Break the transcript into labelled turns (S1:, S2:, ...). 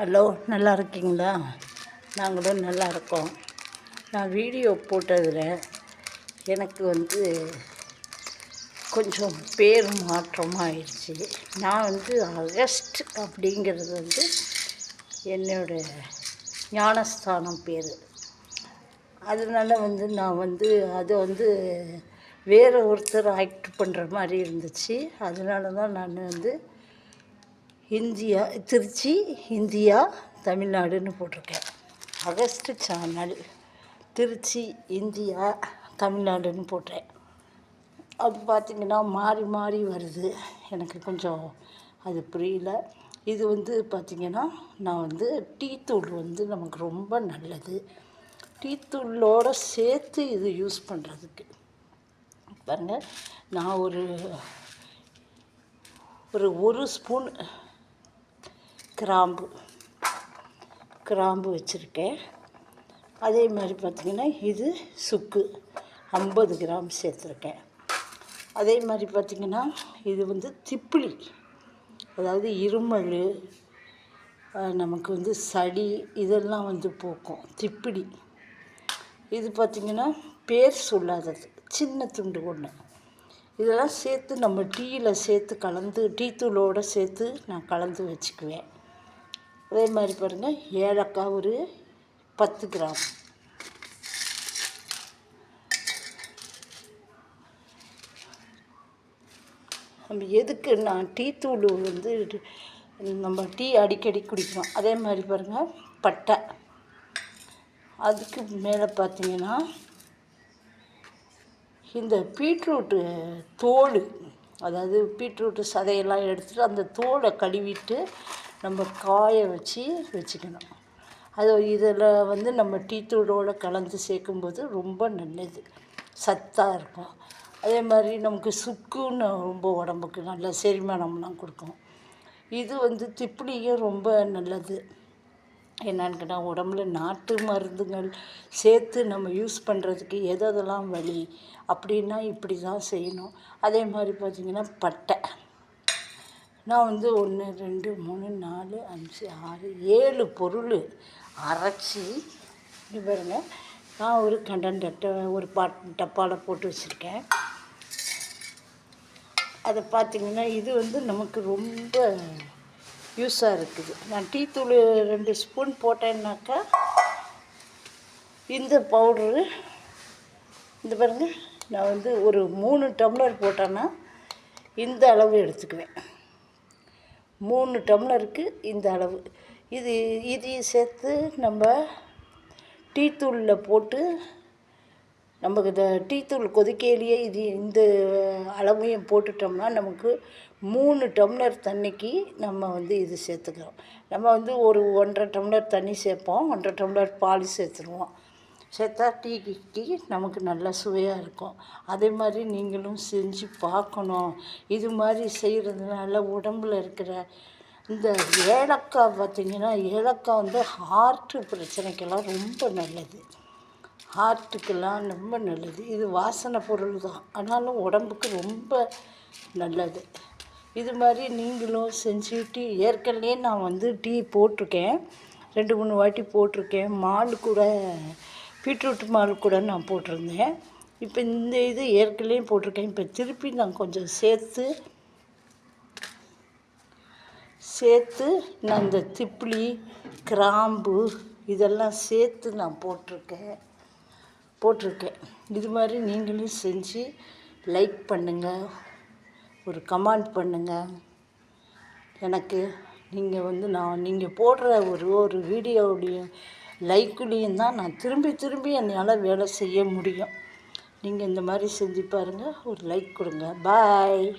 S1: Hello நல்லா இருக்கீங்களா? நாங்களும் நல்லா இருக்கோம். நான் வீடியோ போட்டதில் எனக்கு வந்து கொஞ்சம் பேர் மாற்றமாக ஆயிடுச்சு நான் வந்து அகஸ்ட் அப்படிங்கிறது வந்து என்னோட ஞானஸ்தானம் பேர். அதனால வந்து நான் வந்து அதை வந்து வேறு ஒருத்தர் ஆக்ட் பண்ணுற மாதிரி இருந்துச்சு. அதனால தான் நான் வந்து இந்தியா திருச்சி இந்தியா தமிழ்நாடுன்னு போட்டிருக்கேன். அகஸ்ட் சேனல் திருச்சி இந்தியா தமிழ்நாடுன்னு போட்டேன். அது பார்த்திங்கன்னா மாறி மாறி வருது. எனக்கு கொஞ்சம் அது புரியல. இது வந்து பார்த்திங்கன்னா நான் வந்து டீத்தூள் வந்து நமக்கு ரொம்ப நல்லது. டீத்தூளோடு சேர்த்து இது யூஸ் பண்ணுறதுக்கு பாருங்கள் நான் ஒரு ஒரு ஒரு ஸ்பூன் கிராம்பு கிராம்பு வச்சுருக்கேன். அதே மாதிரி பார்த்திங்கன்னா இது சுக்கு ஐம்பது கிராம் சேர்த்துருக்கேன். அதே மாதிரி பார்த்திங்கன்னா இது வந்து திப்பிலி அதாவது இருமல் நமக்கு வந்து சளி இதெல்லாம் வந்து போக்கும் திப்பிலி. இது பார்த்திங்கன்னா பேர் சொல்லாதது சின்ன துண்டு ஒன்று இதெல்லாம் சேர்த்து நம்ம டீயில் சேர்த்து கலந்து டீ தூளோடு சேர்த்து நான் கலந்து வச்சுக்குவேன். அதே மாதிரி பாருங்கள் ஏலக்காய் ஒரு பத்து கிராம். நம்ம எதுக்கு நான் டீ தூள் வந்து நம்ம டீ அடிக்கடி குடிக்கிறோம். அதே மாதிரி பாருங்கள் பட்டை. அதுக்கு மேலே பார்த்தீங்கன்னா இந்த பீட்ரூட்டு தோல் அதாவது பீட்ரூட்டு சதையெல்லாம் எடுத்துகிட்டு அந்த தோலை கழுவிட்டு நம்ம காய வச்சு வச்சுக்கணும். அது இதில் வந்து நம்ம டீத்தூடோடு கலந்து சேர்க்கும்போது ரொம்ப நல்லது. சத்தாக இருக்கும். அதே மாதிரி நமக்கு சுக்குன்னு ரொம்ப உடம்புக்கு நல்ல செரிமானம்லாம் கொடுக்கும். இது வந்து திப்பிலியும் ரொம்ப நல்லது. என்னன்னு கேட்டால் உடம்புல நாட்டு மருந்துகள் சேர்த்து நம்ம யூஸ் பண்ணுறதுக்கு எதெல்லாம் வழி அப்படின்னா இப்படி தான் செய்யணும். அதே மாதிரி பார்த்திங்கன்னா பட்டை. நான் வந்து ஒன்று ரெண்டு மூணு நாலு அஞ்சு ஆறு ஏழு பொருள் அரைச்சி இது பாருங்கள் நான் ஒரு கண்டன் டட்டை ஒரு பாட் டப்பாவில் போட்டு வச்சுருக்கேன். அதை பார்த்திங்கன்னா இது வந்து நமக்கு ரொம்ப யூஸாக இருக்குது. நான் டீ தூள் ரெண்டு ஸ்பூன் போட்டேன்னாக்கா இந்த பவுடரு இந்த பாருங்கள் நான் வந்து ஒரு மூணு டம்ளர் போட்டேன்னா இந்த அளவு எடுத்துக்குவேன். மூணு டம்ளருக்கு இந்த அளவு. இது இதையும் சேர்த்து நம்ம டீத்தூளில் போட்டு நமக்கு இந்த டீத்தூள் கொதிக்கையிலேயே இது இந்த அளவையும் போட்டுட்டோம்னா நமக்கு மூணு டம்ளர் தண்ணிக்கு நம்ம வந்து இது சேர்த்துக்கிறோம் நம்ம வந்து ஒரு ஒன்றரை டம்ளர் தண்ணி சேர்ப்போம் ஒன்றரை டம்ளர் பால் சேர்த்துருவோம். சேர்த்தா டீ டீ நமக்கு நல்லா சுவையாக இருக்கும். அதே மாதிரி நீங்களும் செஞ்சு பார்க்கணும். இது மாதிரி செய்கிறதுனால உடம்பில் இருக்கிற இந்த ஏலக்காய் பார்த்திங்கன்னா ஏலக்காய் வந்து ஹார்ட்டு பிரச்சனைக்கெல்லாம் ரொம்ப நல்லது. ஹார்ட்டுக்கெல்லாம் ரொம்ப நல்லது. இது வாசனை பொருள் தான். ஆனாலும் உடம்புக்கு ரொம்ப நல்லது. இது மாதிரி நீங்களும் செஞ்சு டீ ஏற்கனவே நான் வந்து டீ போட்டிருக்கேன். ரெண்டு மூணு வாட்டி போட்டிருக்கேன். மால் கூட பீட்ரூட் மால் கூட நான் போட்டிருந்தேன். இப்போ இந்த இது ஏற்கனவே போட்டிருக்கேன். இப்போ திருப்பி நான் கொஞ்சம் சேர்த்து சேர்த்து நான் இந்த திப்ளி கிராம்பு இதெல்லாம் சேர்த்து நான் போட்டிருக்கேன். போட்டிருக்கேன். இது மாதிரி நீங்களும் செஞ்சு லைக் பண்ணுங்கள் ஒரு கமெண்ட் பண்ணுங்கள் எனக்கு நீங்கள் வந்து நான் நீங்கள் போடுற ஒரு ஒரு வீடியோவுடைய லைக்குலேயும் தான் நான் திரும்பி திரும்பி என்னால் வேலை செய்ய முடியும். நீங்கள் இந்த மாதிரி செஞ்சு பாருங்கள் ஒரு லைக் கொடுங்க. பாய்